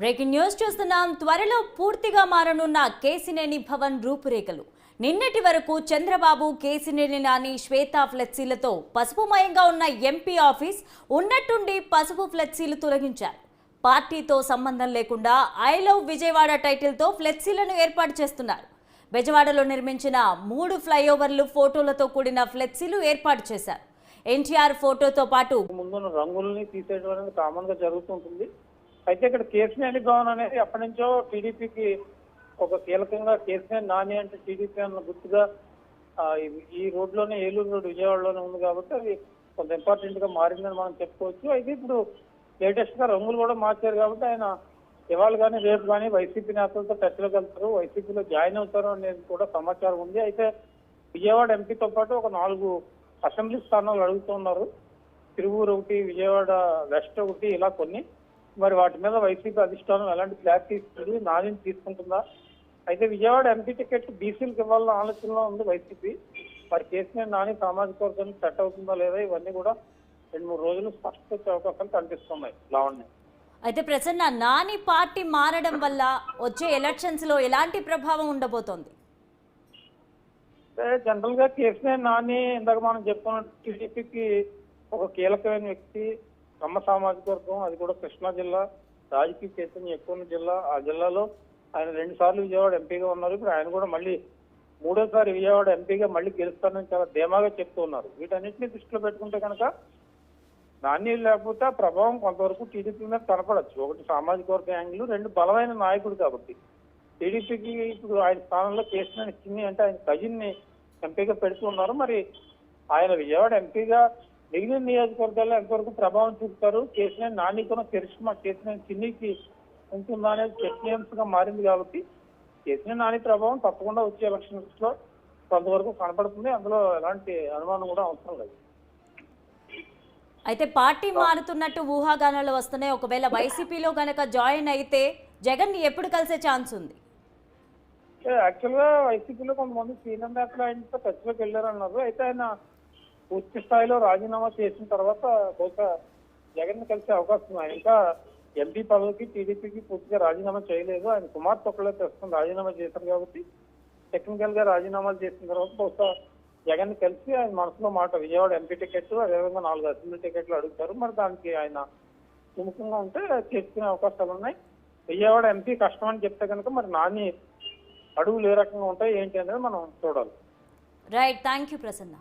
Breaking news చూస్తున్నాం. త్వరలో పూర్తిగా మారనున్న కేసినేని భవన్ రూపురేఖలు. నిన్నటి వరకు చంద్రబాబు కేసినేని నాని శ్వేత ఫ్లెక్సీలతో పసుపుమయంగా ఉన్న ఎంపీ ఆఫీస్ ఉన్నట్టుండి పసుపు ఫ్లెక్సీలు తొలగించారు. పార్టీతో సంబంధం లేకుండా ఐ లవ్ విజయవాడ టైటిల్తో ఫ్లెక్సీలను ఏర్పాటు చేస్తున్నారు. బెజవాడలో నిర్మించిన మూడు ఫ్లైఓవర్లు ఫోటోలతో కూడిన ఫ్లెక్సీలు ఏర్పాటు చేశారు. ఎన్టీఆర్ ఫోటోతో పాటు ముందు రంగుల్ని తీసేయడం అనేది కామన్గా జరుగుతుంటుంది అయితే ఇక్కడ కేసినేని భవన్ అనేది ఎప్పటి నుంచో టీడీపీకి ఒక కీలకంగా కేసినేని నాని అంటే టీడీపీ అన్న గుర్తుగా ఈ- రోడ్లోనే ఏలూరు రోడ్ విజయవాడలోనే ఉంది కాబట్టి అది కొంత ఇంపార్టెంట్గా మారిందని మనం చెప్పుకోవచ్చు. అయితే ఇప్పుడు లేటెస్ట్గా రంగులు కూడా మార్చారు కాబట్టి ఆయన ఇవాళ కానీ రేపు కానీ వైసీపీ నేతలతో టచ్లోకి వెళ్తారు వైసీపీలో జాయిన్ అవుతారు అనేది కూడా సమాచారం ఉంది. అయితే విజయవాడ ఎంపీతో పాటు ఒక నాలుగు అసెంబ్లీ స్థానాలు అడుగుతున్నారు తిరువూరు ఒకటి విజయవాడ వెస్ట్ ఒకటి ఇలా కొన్ని. మరి వాటి మీద వైసీపీ అధిష్టానం ఎలాంటి క్లారిటీ ఇస్తుంది నాని తీసుకుంటుందా? అయితే విజయవాడ ఎంపీ టికెట్ బీసీలకు ఇవ్వాలన్న ఆలోచనలో ఉంది వైసీపీ. మరి కేసీఆర్ నాని సామాజిక వర్గానికి సెట్ అవుతుందా లేదా ఇవన్నీ కూడా రెండు మూడు రోజులు స్పష్టత అవకాశాలు కనిపిస్తున్నాయి. లావణ్య. అయితే ప్రసన్న నాని పార్టీ మారడం వల్ల వచ్చే ఎలక్షన్స్లో ఎలాంటి ప్రభావం ఉండబోతోంది? జనరల్గా కేసీఆర్ నాని ఇందాక మనం చెప్పుకున్నట్టు టీడీపీకి ఒక కీలకమైన వ్యక్తి కమ్మ సామాజిక వర్గం అది కూడా కృష్ణా జిల్లా రాజకీయ చైతన్యం ఎక్కువ ఉన్న జిల్లా. ఆ జిల్లాలో ఆయన రెండు సార్లు విజయవాడ ఎంపీగా ఉన్నారు. ఇప్పుడు ఆయన కూడా మళ్ళీ మూడోసారి విజయవాడ ఎంపీగా మళ్ళీ గెలుస్తానని చాలా ధీమాగా చెప్తూ ఉన్నారు. వీటన్నిటిని దృష్టిలో పెట్టుకుంటే కనుక నాణ్యం లేకపోతే ఆ ప్రభావం కొంతవరకు టీడీపీ మీద కనపడచ్చు. ఒకటి సామాజిక వర్గ యాంగిల్ రెండు బలమైన నాయకుడు కాబట్టి. టీడీపీకి ఇప్పుడు ఆయన స్థానంలో కేసీఆర్ ఇచ్చింది అంటే ఆయన కజిన్ని ఎంపీగా పెడుతూ ఉన్నారు. మరి ఆయన విజయవాడ ఎంపీగా మిగిలిన నియోజకవర్గాల్లో ఎంతవరకు ప్రభావం చూపుతారు? కేసీఆర్ నానికున్న చరిష్మా కేసీఆర్ చిన్నికి ఉంటుందా అనేది చర్చనీయాంశంగా మారింది కాబట్టి కేసీఆర్ నాని ప్రభావం తప్పకుండా వచ్చే ఎలక్షన్స్లో కొంతవరకు కనపడుతుంది. అందులో ఎలాంటి అనుమానం కూడా అవసరం లేదు. అయితే పార్టీ మారుతున్నట్టు ఊహాగానాలు వస్తున్నాయి. ఒకవేళ వైసీపీలో గనక జాయిన్ అయితే జగన్ని ఎప్పుడు కలిసే ఛాన్స్ ఉంది? యాక్చువల్గా వైసీపీలో కొంతమంది సీనియర్ నేతలు ఆయనతో టచ్లోకి వెళ్ళారన్నారు. అయితే ఆయన పూర్తి స్థాయిలో రాజీనామా చేసిన తర్వాత బహుశా జగన్ కలిసే అవకాశం ఆయన ఇంకా ఎంపీ పదవికి టీడీపీకి పూర్తిగా రాజీనామా చేయలేదు. ఆయన కుమార్తె ఒక్కళ్ళే ప్రస్తుతం రాజీనామా చేశారు కాబట్టి టెక్నికల్గా రాజీనామాలు చేసిన తర్వాత బహుశా జగన్ని కలిసి ఆయన మనసులో మాట విజయవాడ ఎంపీ టికెట్ అదేవిధంగా నాలుగు అసెంబ్లీ టికెట్లు అడుగుతారు. మరి దానికి ఆయన సుముఖంగా ఉంటే చేసుకునే అవకాశాలు ఉన్నాయి. విజయవాడ ఎంపీ కష్టం అని చెప్తే కనుక మరి నాని అడుగులు ఏ రకంగా ఉంటాయి ఏంటి అనేది మనం చూడాలి. Right thank you Prasanna